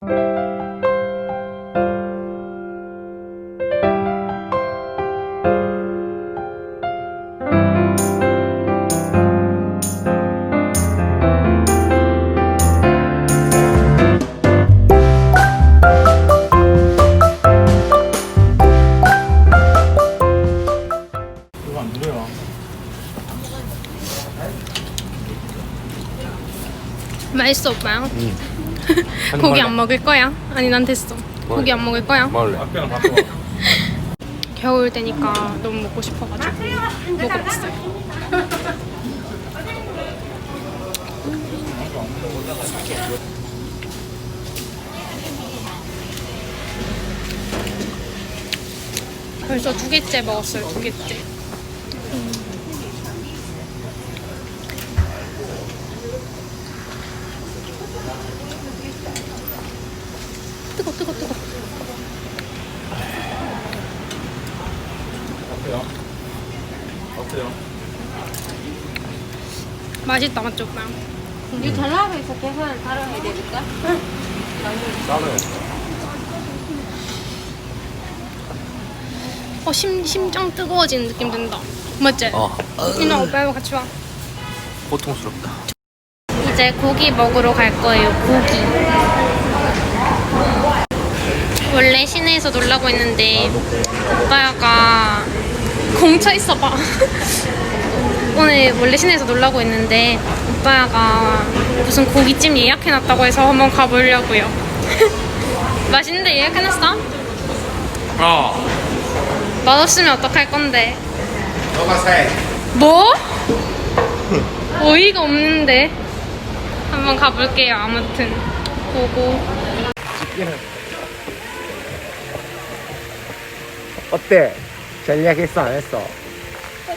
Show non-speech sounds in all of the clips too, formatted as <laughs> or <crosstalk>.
嗯嗯嗯嗯嗯嗯嗯嗯嗯嗯。 고기 안 먹을 거야? 아니 난 됐어 고기 안 먹을 거야? 먹을래? 바꿔. <laughs> 겨울 되니까 너무 먹고 싶어가지고 먹어봤어요 <laughs> 벌써 두 개째 먹었어요 두 개째 뜨거 뜨거 뜨거 어때요? 어때요? 맛있다 맞죠? 이거 있어. 계산을 따로 해야 되니까. 싸네. 어 심, 심장 뜨거워지는 느낌 든다 맞지? 어. 이나 오빠랑 같이 와 고통스럽다. 이제 고기 먹으러 갈 거예요 고기 원래 시내에서 놀라고 했는데 오빠가 공차 있어봐 오늘 원래 시내에서 놀라고 했는데 오빠가 무슨 고깃집 예약해놨다고 해서 한번 가보려고요 <laughs> 맛있는데 예약해놨어? 어. 맛없으면 어떡할 건데 너가 사. 뭐? 어이가 없는데 한번 가볼게요 아무튼 보고 어때? 전략했어 안 했어?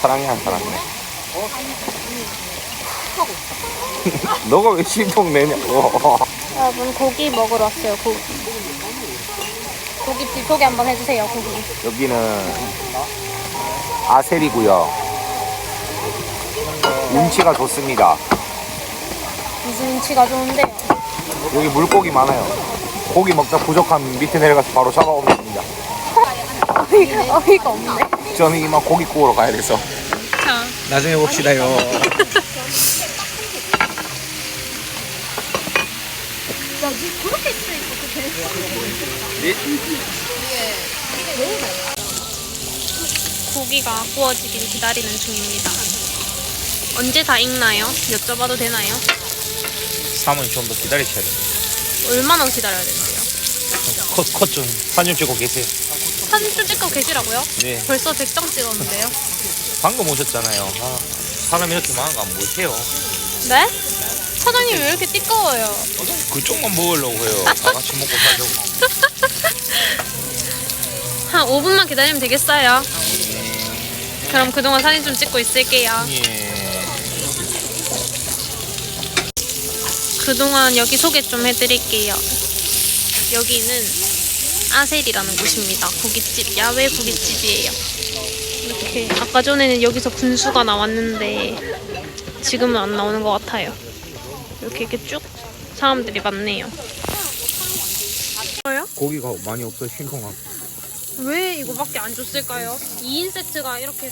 사랑해 안 사랑해? <laughs> 너가 왜 신통 내냐고. 여러분 고기 먹으러 왔어요 고기 고깃집 소개 한번 해주세요 고기 여기는 아셀이고요. 운치가 좋습니다. 무슨 운치가 좋은데요 여기 물고기 많아요. 고기 먹다 부족하면 밑에 내려가서 바로 잡아오면 됩니다. 어이가, 어이가 없네 저는 이만 고기 구우러 가야 돼서. 자 나중에 봅시다요. 고기가 구워지길 기다리는 중입니다 언제 다 익나요? 여쭤봐도 되나요? 사모님 좀더 기다리셔야 돼요. 얼마나 기다려야 되는데요? 컷, 컷 좀, 사진 찍고 계세요. 사진 찍고 계시라고요? 네. 벌써 100장 찍었는데요 방금 오셨잖아요. 아, 사람 이렇게 많은 거안 못해요. 네? 사장님 왜 이렇게 띠꺼워요? 그쪽만 먹으려고 해요. 다 같이 먹고 살려고. <laughs> 한 5분만 기다리면 되겠어요. 그럼 그동안 사진 좀 찍고 있을게요. 예. 그동안 여기 소개 좀 해드릴게요. 여기는 아셀이라는 곳입니다. 고깃집, 야외 고깃집이에요. 이렇게 아까 전에는 여기서 분수가 나왔는데 지금은 안 나오는 것 같아요. 이렇게 이렇게 쭉 사람들이 많네요. 뭐요? 고기가 많이 없어 신통하고. 왜 이거밖에 안 줬을까요? 2인 세트가 이렇게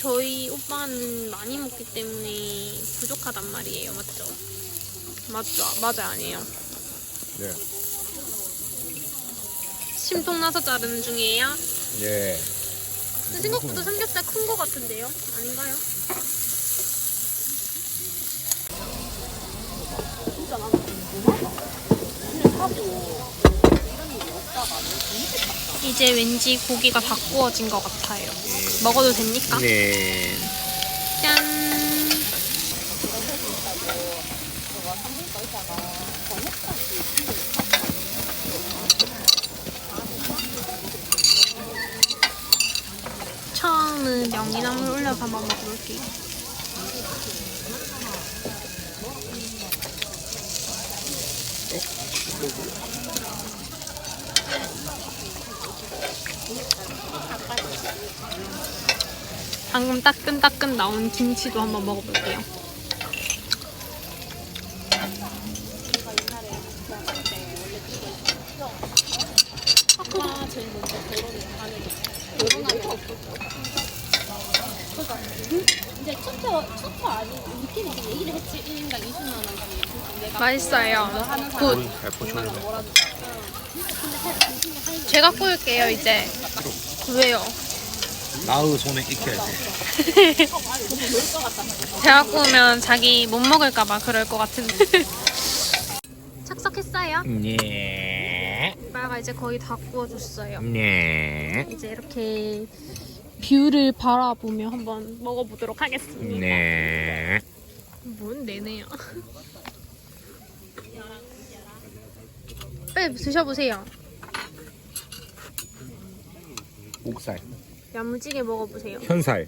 저희 오빠는 많이 먹기 때문에 부족하단 말이에요. 맞죠? 맞죠? 맞아 아니에요? 네. 심통 나서 자르는 중이에요? 예. 근데 생각보다 삼겹살 큰 거 같은데요? 아닌가요? 이제 왠지 고기가 다 구워진 것 같아요. 먹어도 됩니까? 네. 이거는 명이나물 올려서 한번 먹어볼게요. 방금 따끈따끈 나온 김치도 한번 먹어볼게요. 제일 먼저 결혼을 하는 거 결혼할 거 없었죠. 맛있어요. 굿. 잘. 제가 구울게요 이제. 왜요? 나의 손에 익혀야 돼. <laughs> 제가 구우면 자기 못 먹을까봐 그럴 것 같은데. <laughs> 착석했어요. 네. 오빠가 이제 거의 다 구워줬어요. 네. 이제 이렇게 뷰를 바라보며 한번 먹어보도록 하겠습니다. 네. 뭔 내내야. 빨리 드셔보세요. 목살. 야무지게 먹어보세요. 현살.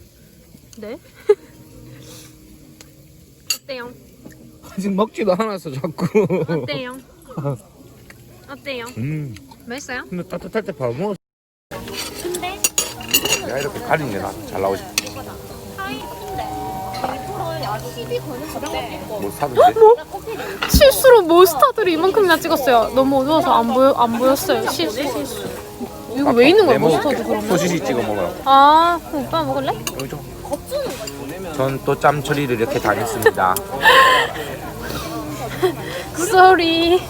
네? <laughs> 어때요? 아직 먹지도 않았어 자꾸. 어때요? <laughs> 어때요? 음. 맛있어요? 근데 따뜻할 때 바로 먹어. 내가 이렇게 가리는 게 잘 나오지. 뭐 사든지. 실수로 몬스타들이 이만큼이나 찍었어요. 너무 어두워서 안 보여 안 보였어요. 실수 실수. 이거 왜 있는 거야 몬스타드 그러면? 소시지 찍어 먹어요. 아 그럼 오빠 먹을래? 여기 좀. 전또 짬 처리를 이렇게 당했습니다. <laughs> Sorry.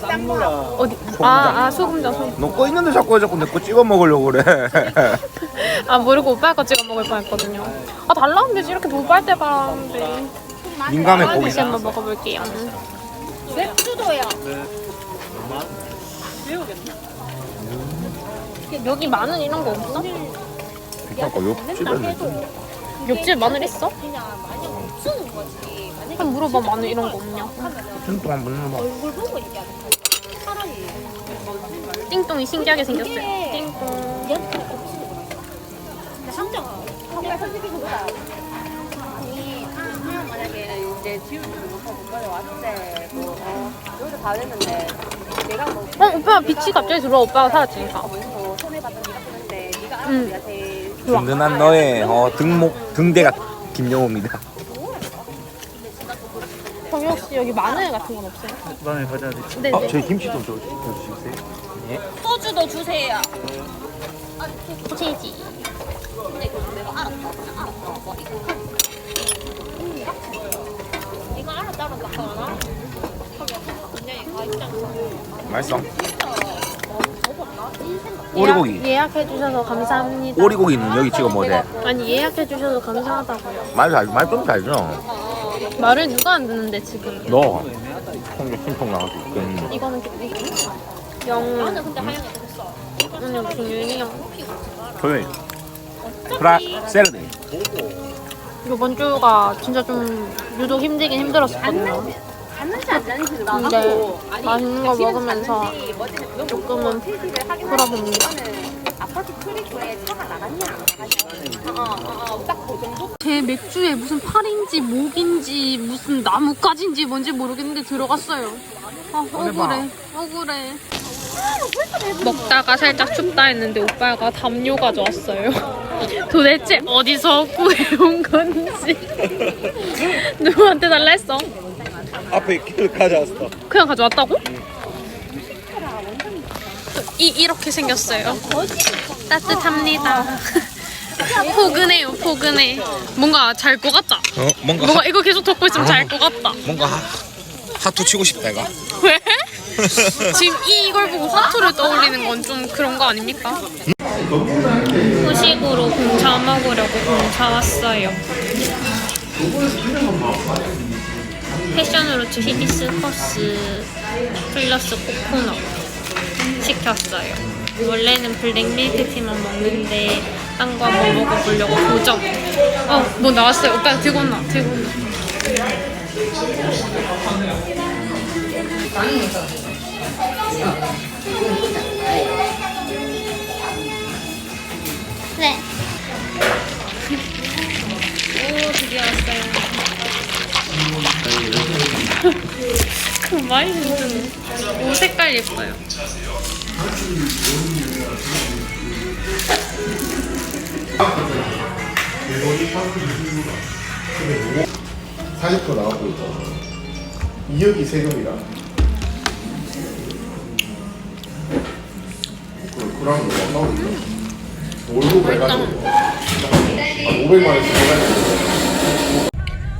어디? 아아 소금장 소금. 너꺼 있는데 자꾸 왜 자꾸 내 거 찍어 먹으려고 그래. 아 모르고 오빠 거 찍어 먹을 뻔했거든요. 아 달라면 되지 이렇게 도발대 바라는데. 민감해 고기. 다시 한번 먹어볼게요. 맥주도요. 여기 마늘 이런 거 없어? 그러니까 옆집에는 있던데. 옆집에 마늘 있어? 그냥 많이 없는 거지. 한번 물어봐 마늘 이런 거 없냐? 좀 동안 먹는 거. 얼굴 보고 얘기하는 거야. 차라리 띵똥이 신기하게 생겼어요. 띵똥. 얘한테 진짜 정말 솔직히 그거다. 이 그냥 만약에 이제 지우지 못하고 빨리 왔대. 뭐 어, 여기서 다 됐는데 내가 뭐 어 오빠 빛이 갑자기 들어와 오빠가 사라지니까. 네가 네가 알아서 응. 내가 제일 든든한 너의 어, 등목 등대가 김영호입니다. 저기 혹시 여기 마늘 같은 건 없어요? 마늘 가져야 돼. 네. 아, 저희 김치 좀 줘- 주세요. 소주도 주세요. 근데 내가 알았다. 알았다. 뭐 이거 음, 이거 알았다 알았다 하나? 굉장히 맛있어. 오리고기. 예약해 주셔서 감사합니다. 오리고기는 여기 찍어 먹어야 돼. 아니 예약해 주셔서 감사하다고요. 말잘 말좀 잘죠. 말을 누가 안 듣는데 지금. 너 신통 나가고 있거든. 이거는 영. 나는 근데 하얀 게 됐어. 아니 무슨 유니형. 토요일. 프라 세르데이. 이번 주가 진짜 좀 유독 힘들긴 힘들었었거든요. 갔는지 안 갔는지도 근데 나가고 맛있는 거 먹으면서 조금은 풀어봅니다. 아파트 트리프에 차가 나갔냐 안 나갔냐 어어딱그 정도 제 맥주에 무슨 팔인지 목인지 무슨 나뭇가지인지 뭔지 모르겠는데 들어갔어요. 아 억울해 억울해. 먹다가 살짝 춥다 했는데 오빠가 담요 가져왔어요. <laughs> 도대체 어디서 구해온 건지 <laughs> 누구한테 달라 했어? 앞에 길 가져왔어. 그냥 가져왔다고? 이 이렇게 생겼어요. 따뜻합니다. 포근해요, 포근해. 뭔가 잘 것 같다. 어 뭔가 뭔가 이거 계속 덮고 있으면 잘 것 같다. 뭔가 하, 하투 치고 싶다 이가. 왜? 지금 이걸 보고 화투를 떠올리는 건 좀 그런 거 아닙니까? 후식으로 공차 먹으려고 공차 왔어요. 패션으로츠 히비스커스 플러스 코코넛 시켰어요. 원래는 블랙 밀크티만 먹는데 딴 거 한번 먹어보려고 도전. 어, 뭐 나왔어요. 오빠 들고 온나, 들고 온나. 네. 오, 드디어 왔어요. 그 <laughs> 많이 힘드네. 옷 색깔 예뻐요. 사직도 나오고 있고 2억이 세금이라 그 그런 거 나오고 있죠 월급 해가지고 한 500만 원씩 해가지고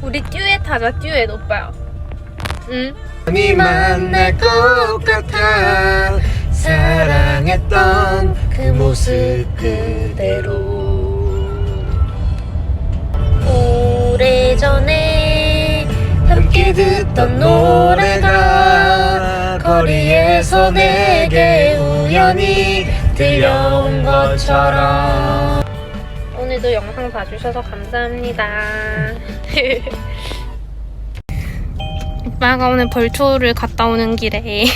우리 듀엣 기타가 듀엣 오빠야. 응? 네 만날 것 같아 했던 그 모습 그대로. 오래전에 함께 듣던 노래가 거리에서 내게 우연히 들려온 것처럼. 오늘도 영상 봐주셔서 감사합니다. <laughs> 오빠가 오늘 벌초를 갔다 오는 길에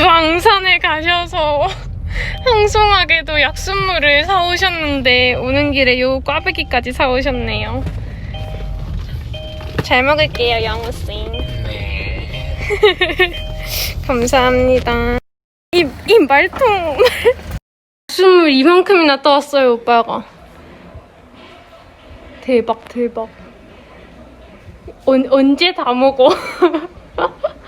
주황산에 가셔서 황송하게도 약순물을 사오셨는데 오는 길에 요 꽈배기까지 사오셨네요. 잘 먹을게요, 영우쌤. 네. <laughs> 감사합니다. 이, 이 말통. 약순물 이만큼이나 떠왔어요, 오빠가. 대박, 대박. 언, 언제 다 먹어? <laughs>